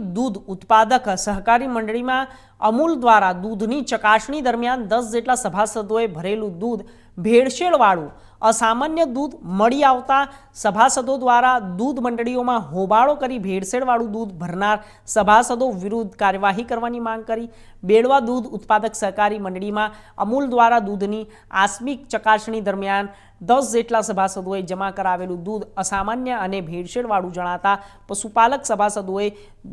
દૂધ ઉત્પાદક સહકારી મંડળીમાં અમૂલ દ્વારા દૂધની ચકાસણી દરમિયાન દસ જેટલા સભાસદોએ ભરેલું દૂધ ભેળસેળવાળું, અસામાન્ય દૂધ મળી આવતા સભાસદો દ્વારા દૂધ મંડળીઓમાં હોબાળો કરી ભેળસેળવાળું દૂધ ભરનાર સભાસદો વિરુદ્ધ કાર્યવાહી કરવાની માંગ કરી. બેડવા દૂધ ઉત્પાદક સહકારી મંડળીમાં અમૂલ દ્વારા દૂધની આસ્મિક ચકાસણી દરમિયાન દસ જેટલા સભાસદોએ જમા કરાવેલું દૂધ અસામાન્ય અને ભેળસેળવાળું જણાતા પશુપાલક સભાસદોએ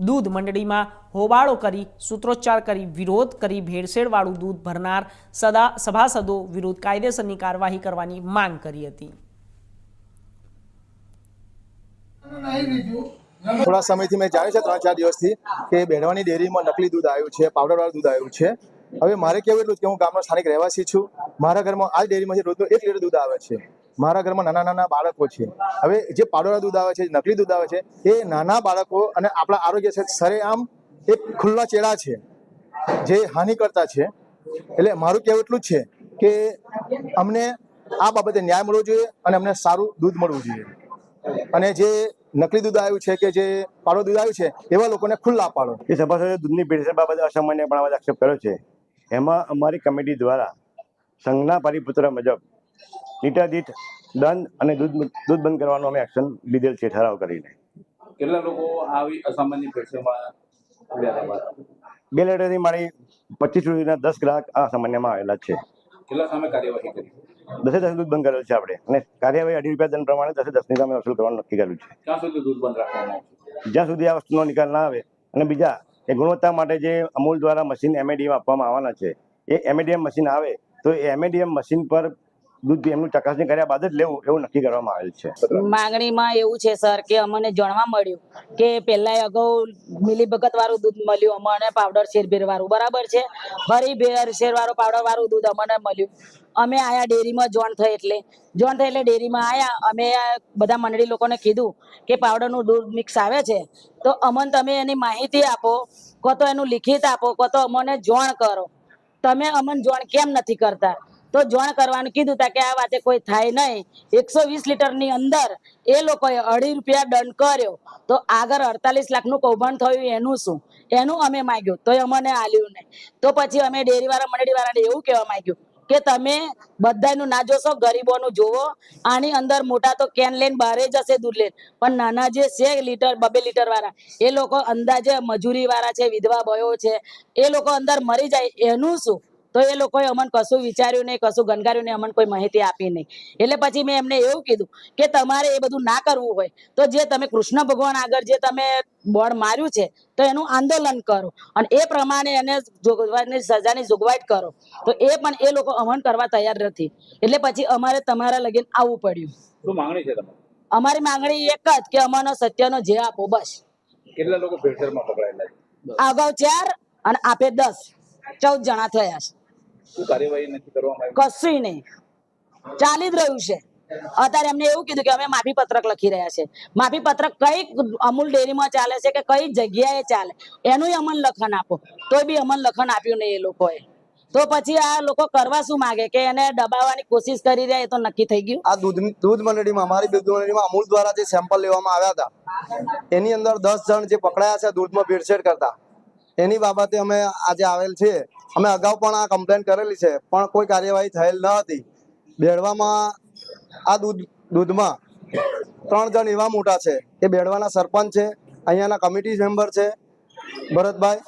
દૂધ મંડળીમાં હોબાળો કરી, સૂત્રોચ્ચાર કરી, વિરોધ કરી, ભેળસેળવાળું દૂધ ભરનાર સદા સભાસદો વિરુદ્ધ કાયદેસરની કાર્યવાહી કરવાની માંગ કરી હતી. થોડા સમયથી મેં જાણ્યું છે, ત્રણ ચાર દિવસથી, કે બેડવાની ડેરીમાં નકલી દૂધ આવ્યું છે, પાવડરવાળું દૂધ આવ્યું છે. હવે મારે કેવું એટલું કે હું ગામનો સ્થાનિક રહેવાસી છું. મારા ઘરમાં આ ડેરીમાંથી રોજનું એક લીટર દૂધ આવે છે. મારા ઘરમાં નાના નાના બાળકો છે. હવે જે પાવડરવાળું દૂધ આવે છે નકલી દૂધ આવે છે, એ નાના બાળકો અને આપણા આરોગ્ય સરેઆમ એક ખુલ્લા ચેડા છે જે હાનિકર્તા છે. એટલે મારું કહેવું એટલું જ છે કે અમને આ બાબતે ન્યાય મળવો જોઈએ અને અમને સારું દૂધ મળવું જોઈએ. અને જે નકલી દૂધ આવ્યું છે કે જે પાડો દૂધ આવ્યું છે એવા લોકોને ખુલ્લા પાડો. એ સભાસદે દૂધની ભેળસેળ બાબતે અસામાન્ય પણ આક્ષેપ કર્યો છે. એમાં અમારી કમિટી દ્વારા સંઘના પરિપત્ર મુજબ લીટર દીઠ દંડ અને દૂધ દૂધ બંધ કરવાનો અમે એક્શન લીધેલ છે ઠરાવ કરીને. કેટલા લોકો આવી અસામાન્ય ભેળસેળમાં? બે લેટરથી મારી પચીસ સુધીના દસ ગ્રાહક આ સામાન્યમાં આવેલા છે. કેટલા સામે કાર્યવાહી કરી? દસે દસ દૂધ બંધ કરેલ છે આપણે. અને કાર્યવાહી અઢી રૂપિયા દંડ પ્રમાણે દસે દસની સામે વસૂલ કરવાનું નક્કી કર્યું છે. ક્યાં સુધી દૂધ બંધ રાખવામાં આવશે? જ્યાં સુધી આ વસ્તુનો નિકાલ ના આવે અને બીજા એ ગુણવત્તા માટે જે અમૂલ દ્વારા મશીન એમએડીએમ આપવામાં આવવાના છે એ એમએડીએમ મશીન આવે તો એ એમએડીએમ મશીન પર દૂધ એમનું ચકાસણી કર્યા બાદ જ લેવું, એવું નક્કી કરવામાં આવેલ છે. માંગણીમાં એવું છે, સર, કે અમને જાણવા મળ્યું કે પહેલા અગાઉ મિલીભગત વાળું દૂધ મળ્યું, અમને પાવડર શેરભેર વાળું, બરાબર છે? ફરી ભેર શેર વાળું, પાવડર વાળું દૂધ અમને મળ્યું. અમે આયા ડેરીમાં જોઈન થઈ એટલે જોઈન થઈ એટલે ડેરીમાં આયા, અમે બધા મંડળી લોકોને કીધું કે પાવડરનું દૂધ મિક્સ આવે છે, તો અમને તમે એની માહિતી આપો, કો તો એનું લિખિત આપો, કો તો અમને જોણ કરો. તમે અમને જોણ કેમ નથી કરતા? તો જોણ કરવાનું કીધું તા કે આ વાતે કોઈ થાય નહીં. એકસો વીસ લીટરની અંદર એ લોકોએ અઢી રૂપિયા દંડ કર્યો. તો આગળ અડતાલીસ લાખનું કૌભાંડ થયું, એનું શું? એનું અમે માંગ્યું તો અમને આલ્યું નહીં. તો પછી અમે ડેરીવાળા, મંડળીવાળાને એવું કહેવા માંગ્યું કે તમે બધાનું ના જોશો, ગરીબોનું જોવો આની અંદર મોટા તો કેન લઈને બહારે જશે દૂધ લઈને. પણ નાના જે છે, લીટર, બબે લીટર વાળા એ લોકો અંદાજે મજૂરી વાળા છે, વિધવા ભયો છે, એ લોકો અંદર મરી જાય, એનું શું? તો એ લોકોએ અમને કશું વિચાર્યું નહીં કશું ગણગાર્યું નહીં અમને કોઈ માહિતી આપી નહીં. એટલે પછી મેં એમને એવું કીધું કે તમારે એ બધું ના કરવું હોય તો જે તમે કૃષ્ણ ભગવાન આગળ જે તમે બોર્ડ માર્યું છે તો એનું આંદોલન કરો. અને એ પ્રમાણે એને જોગવાની સજાની જોગવાઈ કરો. તો એ પણ એ લોકો અમન કરવા તૈયાર નથી. એટલે પછી અમારે તમારા લગીન આવવું પડ્યું. શું માંગણી છે તમારી? અમારી માંગણી એક જ કે અમારો સત્યનો જે આપો બસ. કેટલા લોકો ભેળસેળમાં પકડાયેલા છે? અગાઉ ચાર અને આપે દસ. ચૌદ જણા થયા છે. શું કાર્યવાહી નથી કરવામાં આવી? કશું નહીં. ચાલી જ રહ્યું છે. અત્યારે એમને એવું કીધું કે અમે માફી પત્રક લખી રહ્યા છે. માફી પત્રક કઈ અમૂલ ડેરીમાં ચાલે છે કે કઈ જગ્યાએ ચાલે? એનું અમન લખન આપો. તો બી અમન લખન આપ્યું નહીં એ લોકોએ. તો પછી આ લોકો કરવા શું માંગે? કે એને દબાવવાની કોશિશ કરી રહ્યા એ તો નક્કી થઈ ગયું? આ દૂધ દૂધ મંડળીમાં અમારી દૂધ મંડળીમાં અમૂલ દ્વારા જે સેમ્પલ લેવામાં આવ્યા હતા એની અંદર દસ જણ જે પકડાયા છે દૂધમાં ભેળસેળ કરતા એની બાબતે અમે આજે આવેલ છે અમે અગાઉ પણ આ કમ્પ્લેન કરેલી છે, પણ કોઈ કાર્યવાહી થયેલ ન હતી. બેડવામાં, આ દૂધ, દૂધમાં ત્રણ જણ એવા મોટા છે, એ બેડવાના સરપંચ છે, અહીંયાના કમિટી મેમ્બર છે, ભરતભાઈ,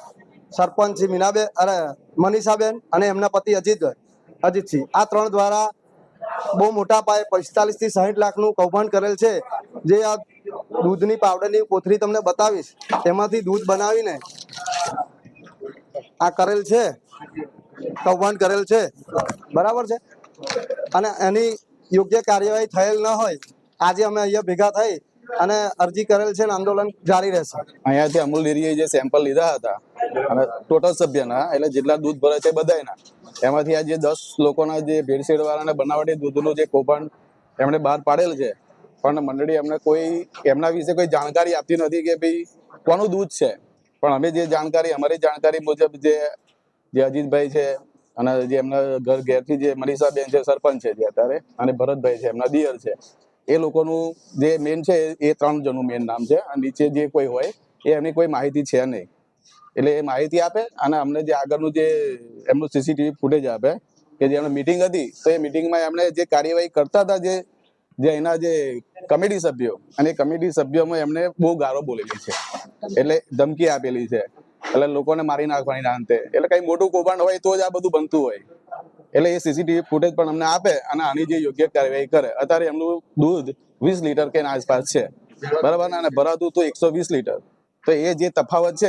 સરપંચ છે મીનાબેન અરે, મનીષાબેન અને એમના પતિ અજીતભાઈ અજીતસિંહ. આ ત્રણ દ્વારા બહુ મોટા પાયે પિસ્તાલીસથી સાહીઠ લાખનું કૌભાંડ કરેલ છે, જે આ દૂધની પાવડરની કોથળી તમને બતાવીશ. તેમાંથી દૂધ બનાવીને આ કરેલ છે. કૌભાંડ કરેલ છે. બરાબર છે? અને એની યોગ્ય કાર્યવાહી થયેલ ન હોય, આજે અમે અહીંયા ભેગા થઈ અને અરજી કરેલ છે અને આંદોલન જારી રહેશે. અહીંયાથી અમૂલ ડેરીએ જે સેમ્પલ લીધા હતા, અને ટોટલ સભ્યના, એટલે જેટલા દૂધ ભરે છે બધાના એમાંથી આ જે દસ લોકોના જે ભેળસેળ વાળાને બનાવટી દૂધનું જે કૌભાંડ એમણે બહાર પાડેલ છે, પણ મંડળી એમને કોઈ, એમના વિશે કોઈ જાણકારી આપતી નથી કે ભાઈ કોનું દૂધ છે. પણ અમે જે જાણકારી, અમારી જાણકારી મુજબ જે જે અજીતભાઈ છે, અને જે એમના ઘર ઘેરથી જે મનીષાબેન છે, સરપંચ છે જે અત્યારે, અને ભરતભાઈ છે, એમના દિયર છે. એ લોકોનું જે મેન છે, એ ત્રણ જણનું મેન નામ છે, અને નીચે જે કોઈ હોય, એ એમની કોઈ માહિતી છે નહીં. એટલે એ માહિતી આપે, અને અમને જે આગળનું જે એમનું સીસીટીવી ફૂટેજ આપે, કે જે એમની મિટિંગ હતી, તો એ મિટિંગમાં એમણે જે કાર્યવાહી કરતા હતા, જે જે એના જે કમિટી સભ્યો, અને કમિટી સભ્યોમાં એમને બહુ ગારો બોલેલી છે. એટલે ધમકી આપેલી છે. એટલે લોકોને મારી નાખવાની અંતે. એટલે કઈ મોટું કૌભાંડ હોય તો જ આ બધું બનતું હોય. એટલે એ સીસીટીવી ફૂટેજ પણ અમને આપે અને આની જે યોગ્ય કાર્યવાહી કરે. અત્યારે એમનું દૂધ વીસ લીટર કે આસપાસ છે. બરાબર? અને ભરાતું તો એકસો વીસ લીટર. તો એ જે તફાવત છે